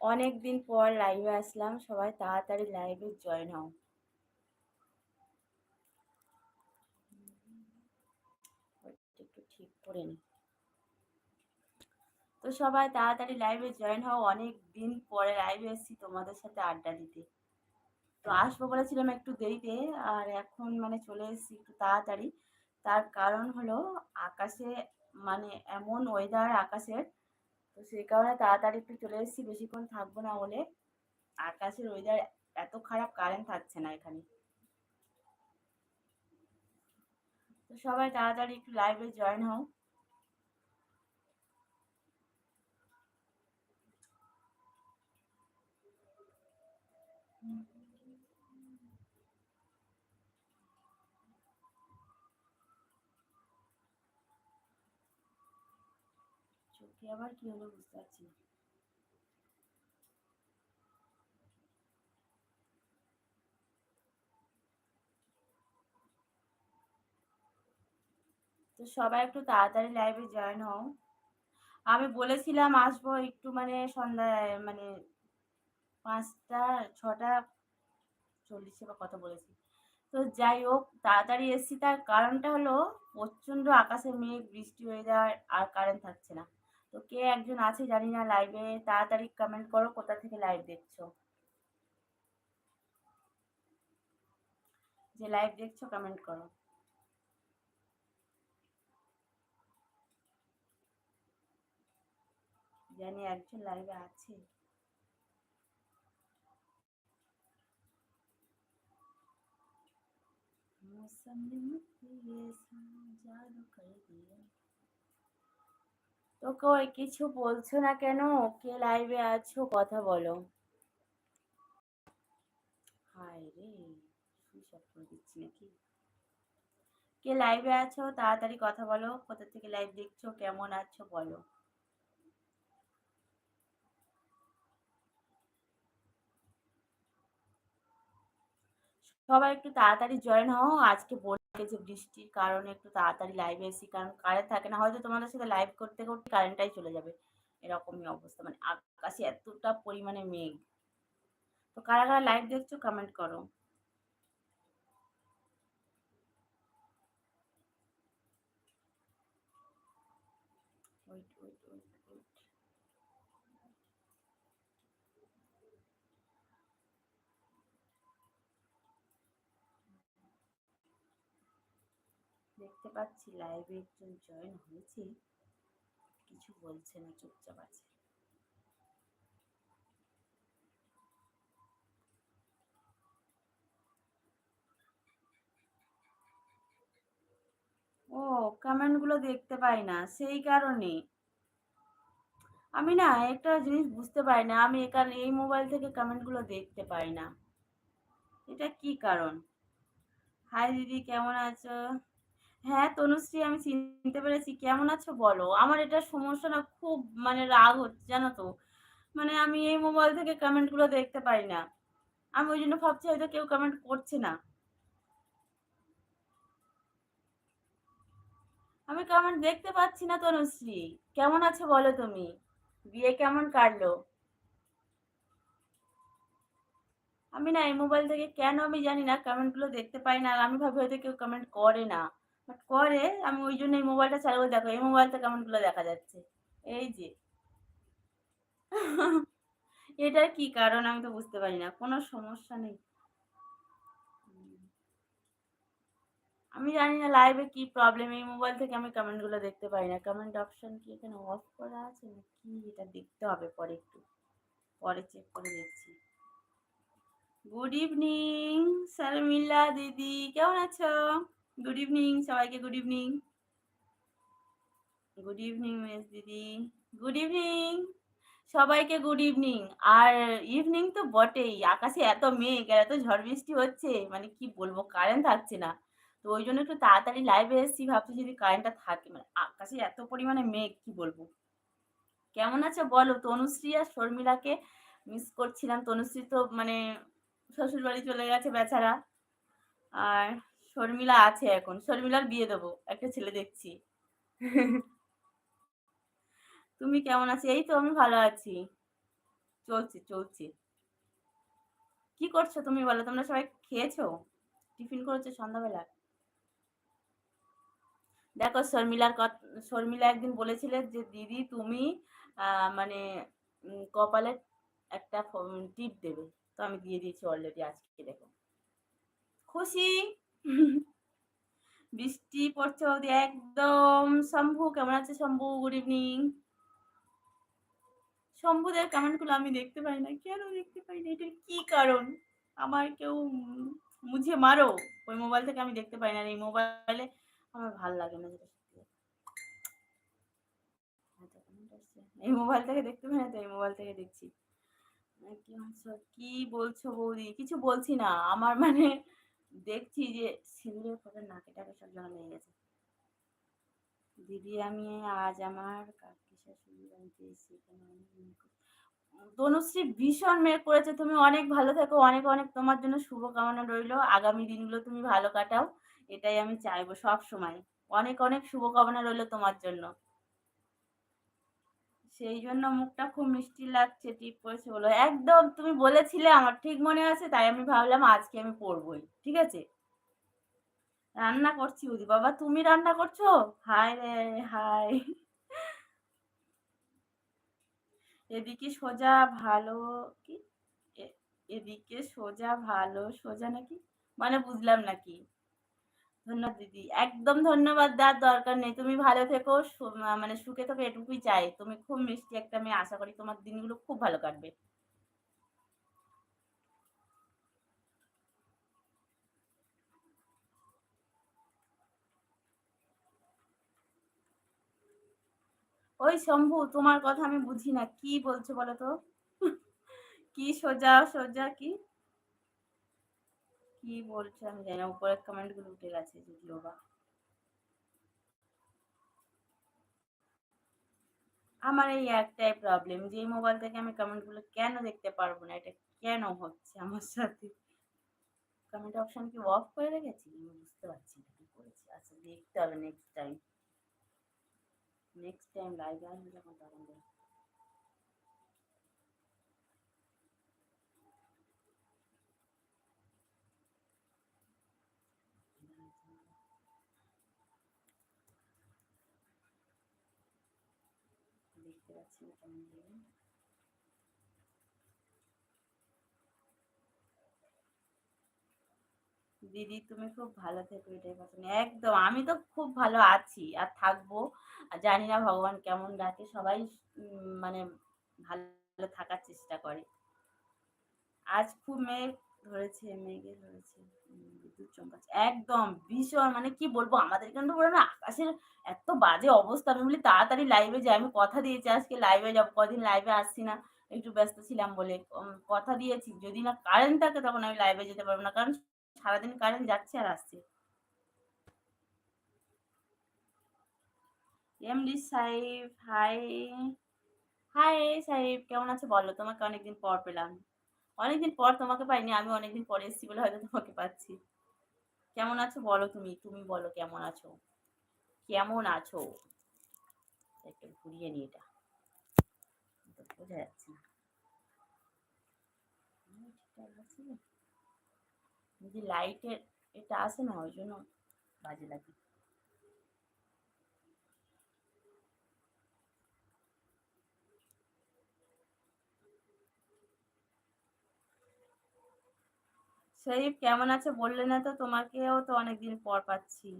অনেক দিন পর লাইভে আসলাম, সবাই তাড়াতাড়ি লাইভে জয়েন হও। একটু ঠিক করে নি। তো সবাই তাড়াতাড়ি লাইভে জয়েন হও অনেক দিন পরে লাইভে এসেছি তোমাদের সাথে আড্ডা দিতে। তো আসব বলেছিলাম একটু দেরিতে, আর এখন মানে চলে এসেছি একটু তাড়াতাড়ি। তার কারণ হলো আকাশে মানে এমন ওয়েদার আকাশের তো সেই কারণে তাড়াতাড়ি একটু চলে এসেছি, বেশিক্ষণ থাকব না বলে। আকাশের ওয়েদার এত খারাপ কারেন্ট থাকছে না এখানে। তো সবাই তাড়াতাড়ি একটু লাইভে জয়েন হও। আবার কি হলো বুঝতে পারছি না তো সবাই একটু তাড়াতাড়ি লাইভে জয়েন হও। আমি বলেছিলাম আসব একটু মানে সন্ধ্যায় মানে পাঁচটা, ছটা চল্লিশে বা কত বলেছি। তো যাই হোক, তাড়াতাড়ি এসছি। তার কারণটা হলো প্রচণ্ড আকাশে মেঘ, বৃষ্টি হয়ে যাওয়ার আর কারেন্ট থাকছে না। তো কে একজন আছে জানি না লাইভে তাড়াতাড়ি কমেন্ট করো কোথা থেকে লাইভ দেখছ। যে লাইভ দেখছ কমেন্ট করো। জানি একজন লাইভে আছে। তো কই কিছু বলছো না কেন? কে লাইভে আছো? কথা বলো। হায় রে করে দিচ্ছি নাকি? কে লাইভে আছো? তাড়াতাড়ি কথা বলো। কোথা থেকে লাইভ দেখছ? কেমন আছো? বলো। সবাই একটু তাড়াতাড়ি জয়েন হও। আজকে বলে যে বৃষ্টির কারণে একটু তাড়াতাড়ি লাইভে এসি, কারণ কারেন্ট থাকে না। হয়তো তোমাদের সাথে লাইভ করতে করতে কারেন্টটাই চলে যাবে। এরকমই অবস্থা। মানে আকাশে এতটা পরিমাণে মেঘ। তো কারা কারা লাইভ দেখছ কমেন্ট করো ওয়েট ওয়েট ওয়েট ওয়েট দেখতে পাচ্ছি লাইভে একজন জয়েন হয়েছে। কিছু বলছে না, চুপচাপ আছে। ও কমেন্টগুলো দেখতে পাই না, সেই কারণে। আমি না একটা জিনিস বুঝতে পারি না, আমি এখানে, এই মোবাইল থেকে কমেন্টগুলো দেখতে পাই না। এটা কি কারণ? হাই দিদি, কেমন আছো? হ্যাঁ তনুশ্রী, আমি চিনতে পেরেছি। কেমন আছো বলো? আমার এটা সমস্যা না খুব মানে রাগ হচ্ছে, জানো তো। মানে আমি এই মোবাইল থেকে কমেন্টগুলো দেখতে পাই না। আমি ওই জন্য ভাবছি হয়তো কেউ কমেন্ট করছে না। আমি কমেন্ট দেখতে পাচ্ছি না, তনুশ্রী। কেমন আছো বলো তুমি? বিয়ে কেমন কাটলো? আমি না এই মোবাইল থেকে কেন আমি জানি না কমেন্টগুলো দেখতে পাই না। আমি ভাবি হয়তো কেউ কমেন্ট করে না। বাট আমি ওই জন্য এই মোবাইলটা চালাবো দেখো, এই মোবাইলটা কেমনগুলো দেখা যাচ্ছে? এই যে। এটার কি কারণ আমি তো বুঝতে পারি না, কোনো সমস্যা নেই। আমি জানি না লাইভে কি প্রবলেম এই মোবাইল থেকে আমি কমেন্টগুলো দেখতে পাই না। কমেন্ট অপশন কি এখানে অফ করা আছে না কি এটা দেখতে হবে পরে একটু। পরে চেক করে দেখছি। গুড ইভিনিং শর্মিলা দিদি, কেমন আছো? গুড ইভিনিং সবাইকে good evening good evening miss দিদি। গুড ইভিনিং সবাইকে গুড ইভিনিং আর ইভিনিং তো বটেই, আকাশে এত মেঘ আর এত ঝড় বৃষ্টি হচ্ছে মানে কি বলব কারেন্ট থাকছে না। তো ওই জন্য একটু তাড়াতাড়ি লাইভে এসেছি, ভাবছি যদি কারেন্টটা থাকে মানে আকাশে এত পরিমাণে মেঘ, কি বলব। কেমন আছে বলো, তনুশ্রী আর শর্মিলাকে মিস করছিলাম। তনুশ্রী তো মানে শ্বশুর বাড়ি চলে গেছে বেচারা। আর শর্মিলা আছে এখন। শর্মিলার বিয়ে দেবো, একটা ছেলে দেখছি। তুমি কেমন আছো? এই তো আমি ভালো আছি। চলছে চলছে। কি করছ তুমি বলো? তোমরা সবাই খেয়েছো? টিফিন করেছ সন্ধ্যাবেলা? দেখো, শর্মিলার কথা শর্মিলা একদিন বলেছিলে যে, দিদি, তুমি মানে কপালে একটা টিপ দেবে। তো আমি দিয়ে দিয়েছি অলরেডি আজকে, দেখো। খুশি? বৃষ্টি পড়ছে ওদি একদম। শম্ভু, কেমন আছে শম্ভু? গুড ইভিনিং শম্ভুদের কমেন্টগুলো আমি দেখতে পাই না, কেন দেখতে পাই না? এটার কি কারণ? আমার কেউ মুঝে মারো? ওই মোবাইল থেকে আমি দেখতে পাই না এই মোবাইলে আমার ভালো লাগে না যেটা এই মোবাইল থেকে দেখতে পাই না তো এই মোবাইল থেকে দেখছি। কি বলছো বৌদি? কিছু বলছি না। আমার মানে দেখছি যে সিঁদুরের ফোটা নাকে টাকে সব জমা লেগে গেছে। দিদি, আমি আজ আমার কাকি শাশুড়ি তনুশ্রী ভীষণ মেঘ করেছে, তুমি অনেক ভালো থাকো, অনেক অনেক তোমার জন্য শুভকামনা রইল, আগামী দিনগুলো তুমি ভালো কাটাও, এটাই আমি চাইব সব সময়। অনেক অনেক শুভকামনা রইল তোমার জন্য। সেই জন্য মুখটা খুব মিষ্টি লাগছে টিপ করেছে বলো। একদম তুমি বলেছিলে, আমার ঠিক মনে আছে, তাই আমি ভাবলাম আজকে আমি পড়বই ঠিক আছে? রান্না করছি উদি, বাবা তুমি রান্না করছ? হাই রে হাই এদিকে সোজা ভালো, কি? এদিকে সোজা ভালো, সোজা নাকি? মানে বুঝলাম নাকি। ধন্যবাদ দিদি। একদম ধন্যবাদ দেওয়ার দরকার নেই। তুমি ভালো থেকো মানে সুখে থেকো, এটুকুই চাই। তুমি খুব মিষ্টি একটা মেয়ে, আশা করি তোমার দিনগুলো খুব ভালো কাটবে। ওই শম্ভু, তোমার কথা আমি বুঝি না। কি বলছো বলো তো? কি সোজা সোজা, কি? কি বলছে আমি জানি না, উপরের কমেন্টগুলো উঠে গেছে যদিও বা আমার এই একটাই প্রবলেম যে মোবাইল থেকে আমি কমেন্টগুলো কেন দেখতে পারব না? এটা কেন হচ্ছে আমার সাথে? কমেন্ট অপশন কি অফ করে রেখেছি? আমি বুঝতে পারছি না কি করেছি। আচ্ছা দেখতে হবে next time next time live আসবে যখন তখন দেখব। দিদি, তুমি খুব ভালো থেকো, এটাই পছন্দ। একদম, আমি তো খুব ভালো আছি, আর থাকব। জানি না ভগবান কেমন ডাকে, সবাই মানে ভালো থাকার চেষ্টা করে। আজ খুব মেঘ ধরেছে, মেঘে ধরেছে বিদ্যুৎ চমকাচ্ছে। একদম ভীষণ মানে কি বলব, আমাদের এখানে তো না, আকাশের এত বাজে অবস্থা। আমি বলি, তাড়াতাড়ি লাইভে যাই আমি কথা দিয়েছি, আজকে লাইভে যাব, কদিন লাইভে আসছি না, একটু ব্যস্ত ছিলাম বলে কথা দিয়েছি। যদি না কারেন্ট থাকে, তখন আমি লাইভে যেতে পারব না, কারণ সারাদিন কারেন্ট যাচ্ছে আর আসছে। এমডি সাহেব হাই হাই সাহেব কেমন আছে বলো? তোমাকে অনেকদিন পর পেলাম। অনেকদিন পর তোমাকে পাইনি, আমি অনেকদিন পরে এসেছি বলে হয়তো তোমাকে পাচ্ছি। কেমন আছো বলো তুমি তুমি বলো কেমন আছো? কেমন আছো? একটু ঘুরিয়ে নি এটা। বোঝা যাচ্ছে না। যদি লাইটের এটা আসে না, ওই জন্য বাজে লাগে। শরীফ কেমন আছে? বললে না তো, তোমাকেও তো অনেকদিন পর পাচ্ছি।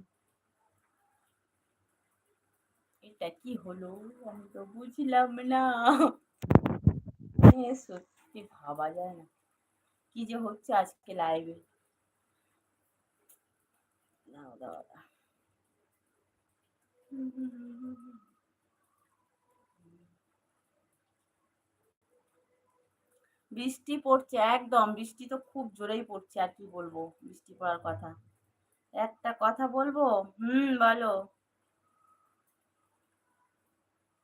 এটা কি হলো? আমি তো বুঝলাম না। সত্যি ভাবা যায় না। কি যে হচ্ছে আজকে লাইভে দাও দাও বৃষ্টি পড়ছে, একদম। বৃষ্টি তো খুব জোরেই পড়ছে, আর কি বলব? বৃষ্টি পড়ার কথা। একটা কথা বলব? হুম, বলো।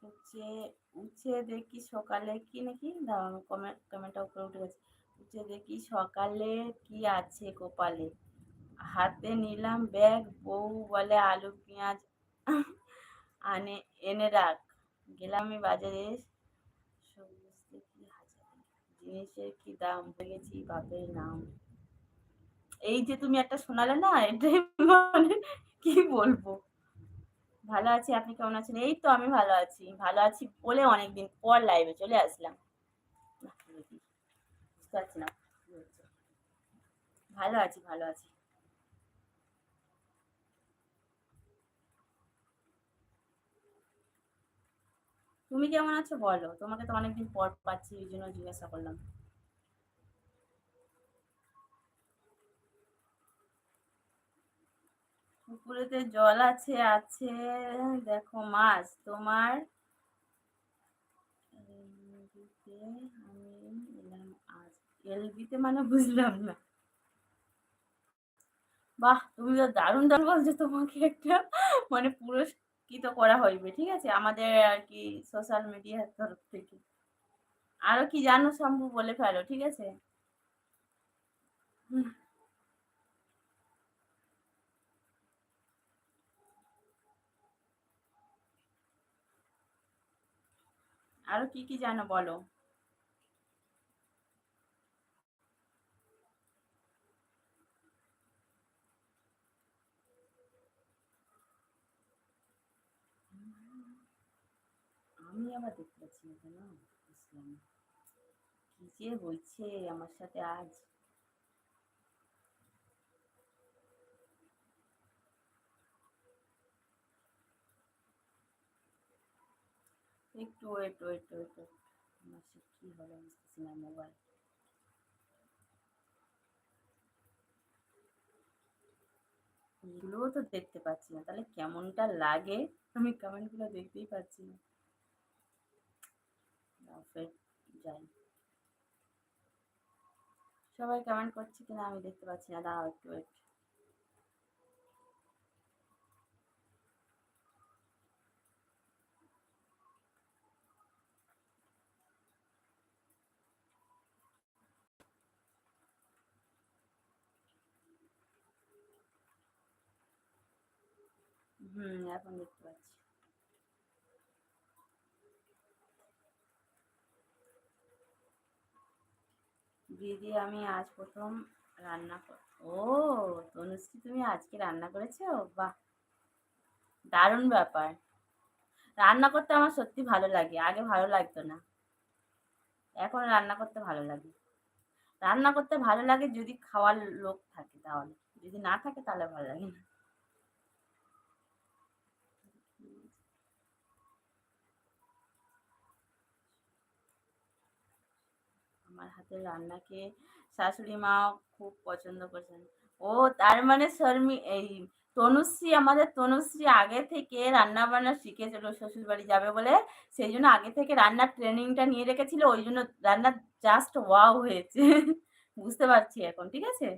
উচ্ছে উচ্ছে দেখি সকালে কি নাকি? দাঁড়ানো কমেন্ট কমেন্টটা উপরে উঠে গেছে। উচ্ছে দেখি সকালে কি আছে কপালে? হাতে নিলাম ব্যাগ, বউ বলে আলু, পেঁয়াজ, আনে, এনে রাখ। গেলাম আমি বাজারে জিনিসের কি দাম বলেছি বাপের নাম। এই যে তুমি একটা শোনালে না এটাই মানে কি বলব? ভালো আছি, আপনি কেমন আছেন? এই তো আমি ভালো আছি ভালো আছি বলে অনেকদিন পর লাইভে চলে আসলাম। বুঝতে পারছি না। ভালো আছি ভালো আছি। তুমি কেমন আছো বলো। তোমাকে তো অনেকদিন পর পাচ্ছি, এই জন্য জিজ্ঞাসা করলাম। পুকুরেতে জল আছে আছে। দেখো মাছ, তোমার? এলবিতে মানে বুঝলাম না। বাহ তুমি তো দারুণ দারুণ বলছো তোমাকে একটা। মানে পুরস্কৃত করা হইবে, ঠিক আছে? আমাদের আর কি সোশ্যাল মিডিয়ার তরফ থেকে। আরও কি জানো শম্ভু, বলে ফেলো, ঠিক আছে? আরও কি কি জানো বলো? আমি আবার দেখতে পাচ্ছি না কেন? বুঝলাম। কি যে হয়েছে আমার সাথে আজ? একটু ওয়েট ওয়েট ওয়েট আমার সে কী হলো বুঝতেছি না মোবাইল এগুলোও তো দেখতে পাচ্ছি না। তাহলে কেমনটা লাগে? আমি কমেন্টগুলো দেখতেই পাচ্ছি না। ফের যাই সবাই কমেন্ট করছে কিনা আমি দেখতে পাচ্ছি না। দাঁড়াও একটু ওয়েট হুম, এখন দেখতে পাচ্ছি। দিদি, আমি আজ প্রথম রান্না ও তনুশ্রী, তুমি আজকে রান্না করেছ? বাহ! দারুণ ব্যাপার। রান্না করতে আমার সত্যি ভালো লাগে, আগে ভালো লাগতো না। এখন রান্না করতে ভালো লাগে। রান্না করতে ভালো লাগে যদি খাওয়ার লোক থাকে তাহলে, যদি না থাকে তাহলে ভালো লাগে না। আমার হাতের রান্নাকে শাশুড়ি মা খুব পছন্দ করছেন। ও তার মানে শর্মি, এই তনুশ্রী, আমাদের তনুশ্রী আগে থেকে রান্না বান্না শিখেছিল শ্বশুর বাড়ি যাবে বলে। সেই জন্য আগে থেকে রান্নার ট্রেনিংটা নিয়ে রেখেছিল, ওই জন্য রান্না জাস্ট ওয়াও হয়েছে। বুঝতে পারছি এখন, ঠিক আছে?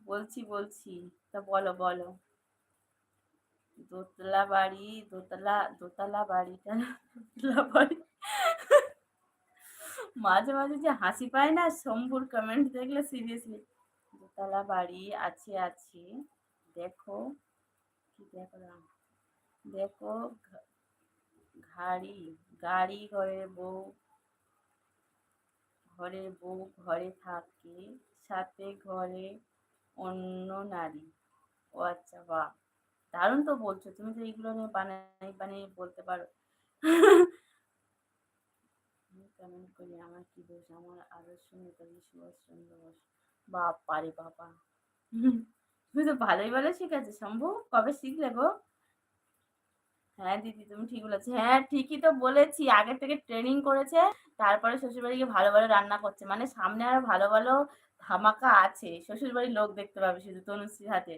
বলছি বলছি, তা বলো বলো। দোতলা বাড়ি, দোতলা দোতলা বাড়িটা, দোতলা বাড়ি। মাঝে মাঝে যে হাসি পায় না, শম্ভুর কমেন্ট দেখলে সিরিয়াসলি দোতলা বাড়ি, আছে আছে। দেখো, কি দেখো দেখো, ঘাড়ি, গাড়ি ঘরে বউ ঘরে বউ, ঘরে থাকে, সাথে ঘরে অন্য নারী। ও আচ্ছা বাহ! দারুণ তো বলছো। তুমি তো এইগুলো নিয়ে বানাই, বানিয়ে বলতে পারো। কেমন করি, আমার কি দোষ? আমার আদর্শ নেতাজি সুভাষচন্দ্র বোস। বাপ পারে বাবা। তুমি তো ভালোই ভালো শিখেছো শম্ভু, কবে শিখলে গো? হ্যাঁ দিদি, তুমি ঠিক বলেছ। হ্যাঁ ঠিকই তো বলেছি। আগে থেকে ট্রেনিং করেছে, তারপরে শ্বশুরবাড়ি গিয়ে ভালো ভালো রান্না করছে। মানে সামনে আরও ভালো ভালো ধামাকা আছে। শ্বশুরবাড়ির লোক দেখতে পাবে শুধু তনুশ্রীর হাতে।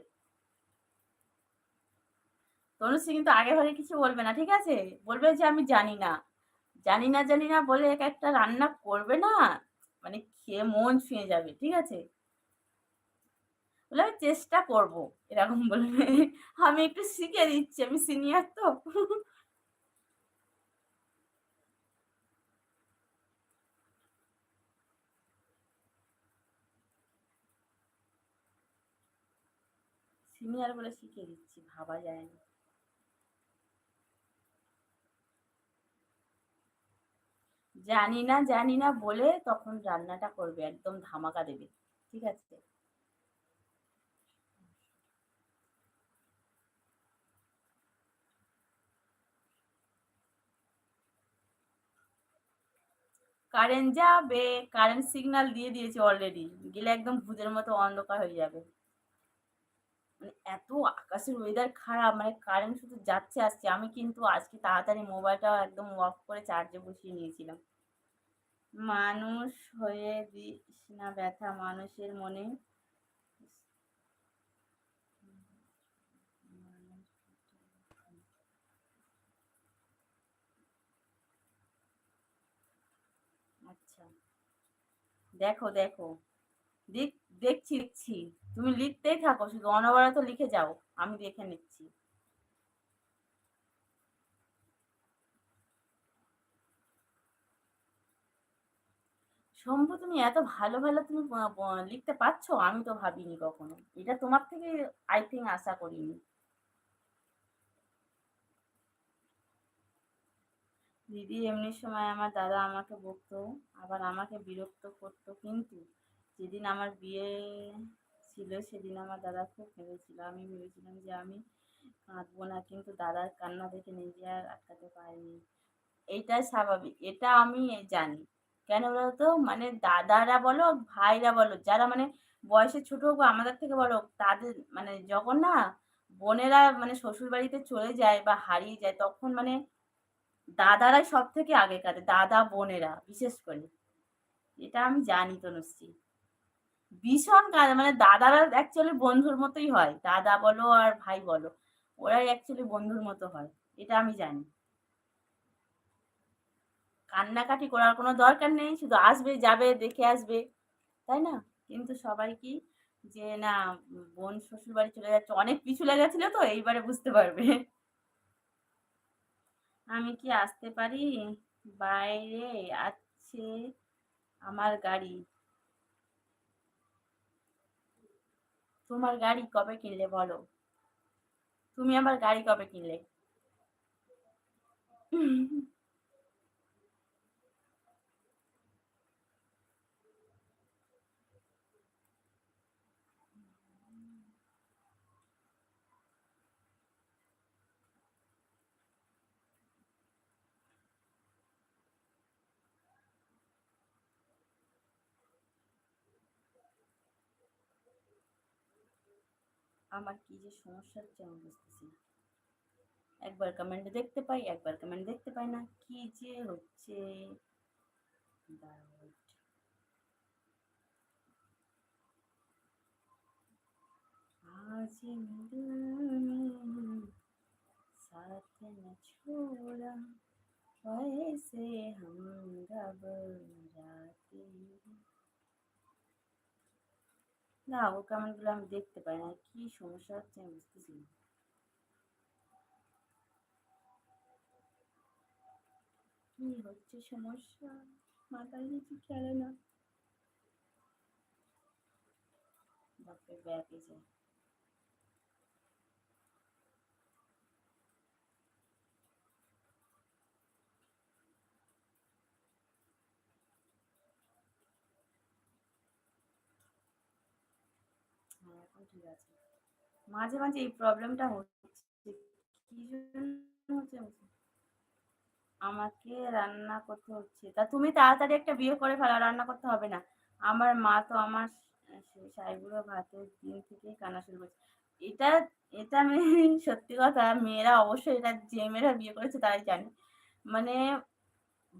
তনুশ্রী কিন্তু আগে ভাগে কিছু বলবে না, ঠিক আছে? বলবে যে আমি জানি না। জানি না জানি না বলে এক একটা রান্না করবে না? মানে খেয়ে মন ছুঁয়ে যাবে, ঠিক আছে? বলে আমি চেষ্টা করব, এরকম বলবে আমি একটু শিখে দিচ্ছি, আমি সিনিয়র তো। সিনিয়র বলে শিখে দিচ্ছি, ভাবা যায় না। জানি না জানি না বলে তখন রান্নাটা করবে, একদম ধামাকা দেবে, ঠিক আছে? কারেন্ট যাবে কারেন্ট সিগন্যাল দিয়ে দিয়েছে অলরেডি গেলে একদম ভূতের মতো অন্ধকার হয়ে যাবে। মানে এত আকাশের ওয়েদার খারাপ মানে কারেন্ট শুধু যাচ্ছে, আসছে, আমি কিন্তু আজকে তাড়াতাড়ি মোবাইলটা একদম অফ করে চার্জে বসিয়ে নিয়েছিলাম। মানুষ হয়ে দিস না ব্যথা মানুষের মনে। আচ্ছা। দেখো দেখো। দেখ, দেখছি দেখছি। তুমি লিখতেই থাকো, শুধু অনবরত লিখে যাও। আমি দেখে নিচ্ছি। শম্ভু তুমি এত ভালো ভালো তুমি লিখতে পারছ? আমি তো ভাবিনি কখনো। এটা তোমার থেকে আই থিঙ্ক আশা করিনি। দিদি, এমনি সময় আমার দাদা আমাকে বকতো, আবার আমাকে বিরক্ত করতো কিন্তু যেদিন আমার বিয়ে ছিল, সেদিন আমার দাদা খুব কেঁদেছিল আমি ভেবেছিলাম যে আমি কাঁদবো না, কিন্তু দাদার কান্না দেখে নিজে আর আটকাতে পারিনি। এইটাই স্বাভাবিক, এটা আমি জানি। কেন বলতো? মানে দাদারা বলো ভাইরা বলো, যারা মানে বয়সে ছোট হোক বা আমাদের থেকে বড় তাদের মানে যখন না বোনেরা মানে শ্বশুর বাড়িতে চলে যায় বা হারিয়ে যায়, তখন মানে দাদারাই সব থেকে আগে কাঁদে দাদা বোনেরা বিশেষ করে। এটা আমি জানি তো নিশ্চয়ই ভীষণ কাজ মানে দাদারা অ্যাকচুয়ালি বন্ধুর মতোই হয়, দাদা বলো আর ভাই বলো, ওরাই অ্যাকচুয়ালি বন্ধুর মতো হয়, এটা আমি জানি। কান্নাকাটি করার কোনো দরকার নেই, শুধু আসবে, যাবে, দেখে আসবে, তাই না? কিন্তু সবাই কি যে, না, বোন শ্বশুর বাড়ি চলে যাচ্ছে। অনেক পিছু লেগেছিল তো, এইবারে বুঝতে পারবে। আমি কি আসতে পারি? বাইরে আছে আমার গাড়ি। তোমার গাড়ি কবে কিনলে বলো? তুমি আমার গাড়ি কবে কিনলে? আমার কি যে সমস্যা হচ্ছে আমি বুঝতেছি না একবার কমেন্ট দেখতে পাই একবার কমেন্ট দেখতে পাই না কি যে হচ্ছে आज साथ न छोड़ा वैसे हम घबराते না ও কমেন্টগুলো আমি দেখতে পাই না। কি সমস্যা হচ্ছে আমি বুঝতেছি না। কি হচ্ছে সমস্যা? মাথায় কিছু খেলে না। বাপরে, ব্যাগে যায় হ্যাঁ এখন ঠিক আছে। মাঝে মাঝে এই প্রবলেমটা হচ্ছে। কি জন্য হচ্ছে? আমাকে রান্না করতে হচ্ছে। তা তুমি তাড়াতাড়ি একটা বিয়ে করে ফেলো রান্না করতে হবে না। আমার মা তো আমার সাইবুড়ো ভাতের দিন থেকেই কান্না শুরু করছে। এটা এটা আমি সত্যি কথা, মেয়েরা অবশ্যই এটা যে মেয়েরা বিয়ে করেছে তারাই জানে। মানে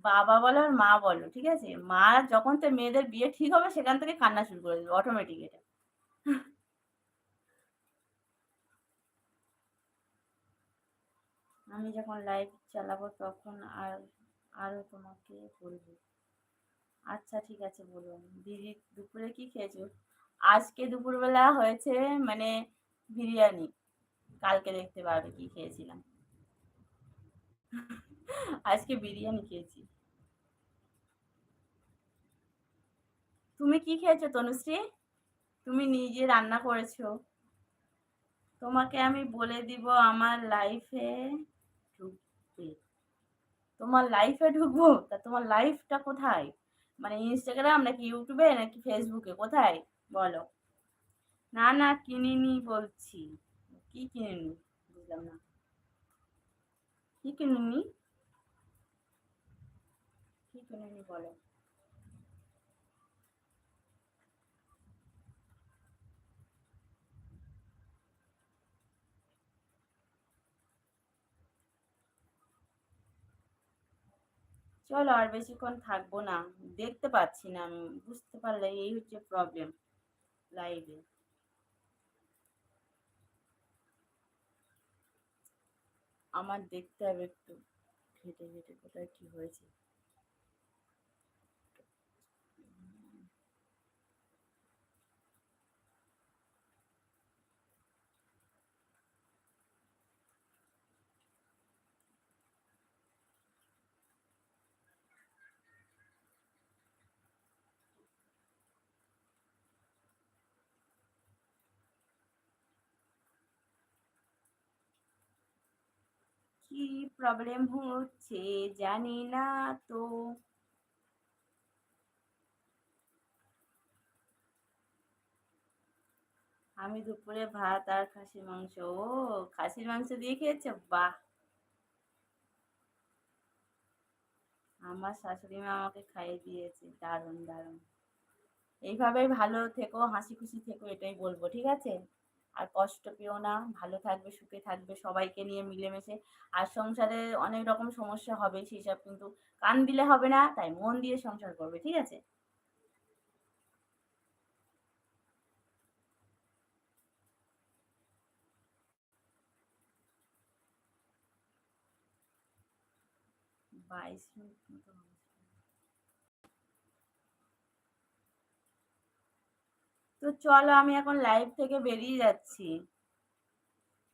বাবা বলো আর মা বলো, ঠিক আছে? মা যখন তো মেয়েদের বিয়ে ঠিক হবে, সেখান থেকে কান্না শুরু করে দেবে অটোমেটিক এটা। আমি যখন লাইভ চালাবো তখন আর আরও তোমাকে বলব। আচ্ছা ঠিক আছে, বলুন। দিদি, দুপুরে কি খেয়েছো? আজকে দুপুরবেলা হয়েছে মানে বিরিয়ানি। কালকে দেখতে পারবে কি খেয়েছিলাম। আজকে বিরিয়ানি খেয়েছি। তুমি কি খেয়েছো, তনুশ্রী? তুমি নিজে রান্না করেছ। তোমাকে আমি বলে দিব আমার লাইফে তোমার লাইফে ঢুকবো? তা তোমার লাইফটা কোথায়? মানে ইনস্টাগ্রাম নাকি ইউটিউবে নাকি ফেসবুকে কোথায়? বলো। না না, কিনিনি বলছি। কি কিনিনি? বুঝলাম না। কি কিনিনি? কি কিনিনি বলো? চলো আর বেশিক্ষণ থাকব না। দেখতে পাচ্ছি না আমি, বুঝতে পারলে এই হচ্ছে প্রবলেম লাইভে আমার দেখতে হবে একটু, ঘেটে ঘেটে কোথায় কি হয়েছে। কি প্রবলেম হচ্ছে জানি না তো। আমি দুপুরে ভাত আর খাসির মাংস। ও, খাসির মাংস দিয়ে খেয়েছো? বাহ! আমার শাশুড়ি মা আমাকে খাইয়ে দিয়েছে, দারুণ দারুণ। এইভাবেই ভালো থেকো, হাসি খুশি থেকো, এটাই বলব, ঠিক আছে? আর কষ্ট পেও না। ভালো থাকবে, সুখে থাকবে, সবাইকে নিয়ে মিলেমিশে। আর সংসারে অনেক রকম সমস্যা হবে সেই সব কিন্তু কান দিলে হবে না, তাই মন দিয়ে সংসার করবে, ঠিক আছে? বাইশ মিনিট মতো তো চলো আমি এখন লাইভ থেকে বেরিয়ে যাচ্ছি।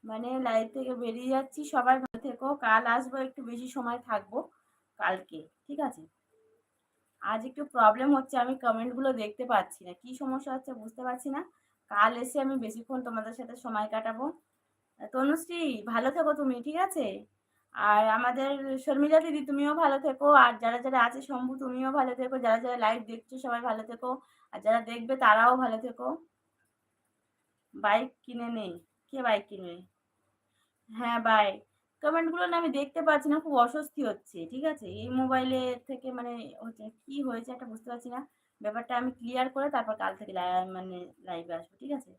মানে লাইভ থেকে বেরিয়ে যাচ্ছি। সবাই ভালো থেকো। কাল আসব, একটু বেশি সময় থাকব কালকে, ঠিক আছে? আজ একটু প্রবলেম হচ্ছে, আমি কমেন্টগুলো দেখতে পাচ্ছি না। কি সমস্যা হচ্ছে বুঝতে পারছি না। কাল এসে আমি বেশিক্ষণ তোমাদের সাথে সময় কাটাবো। তনুশ্রী, ভালো থেকো তুমি, ঠিক আছে? আর আমাদের শর্মিলা দিদি, তুমিও ভালো থেকো। আর যারা যারা আছে, শম্ভু, তুমিও ভালো থেকো। যারা যারা লাইভ দেখছ, সবাই ভালো থেকো। আর যারা দেখবে, তারাও ভালো থেকো। বাইক কিনে নেই। কে বাইক কিনবে? হ্যাঁ বাই কমেন্টগুলো না আমি দেখতে পাচ্ছি না, খুব অস্বস্তি হচ্ছে, ঠিক আছে? এই মোবাইলে থেকে মানে হচ্ছে কি হয়েছে, একটা বুঝতে পারছি না। ব্যাপারটা আমি ক্লিয়ার করে তারপর কাল থেকে মানে লাইভে আসব, ঠিক আছে?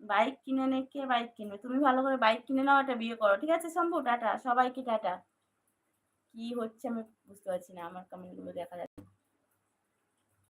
বাইক কিনে নে, কে বাইক কিনবে? তুমি ভালো করে বাইক কিনে নাও একটা বিয়ে করো, ঠিক আছে শম্ভু? টাটা, সবাইকে টাটা। কি হচ্ছে আমি বুঝতে পারছি না, আমার কমেন্টগুলো দেখা যাচ্ছে।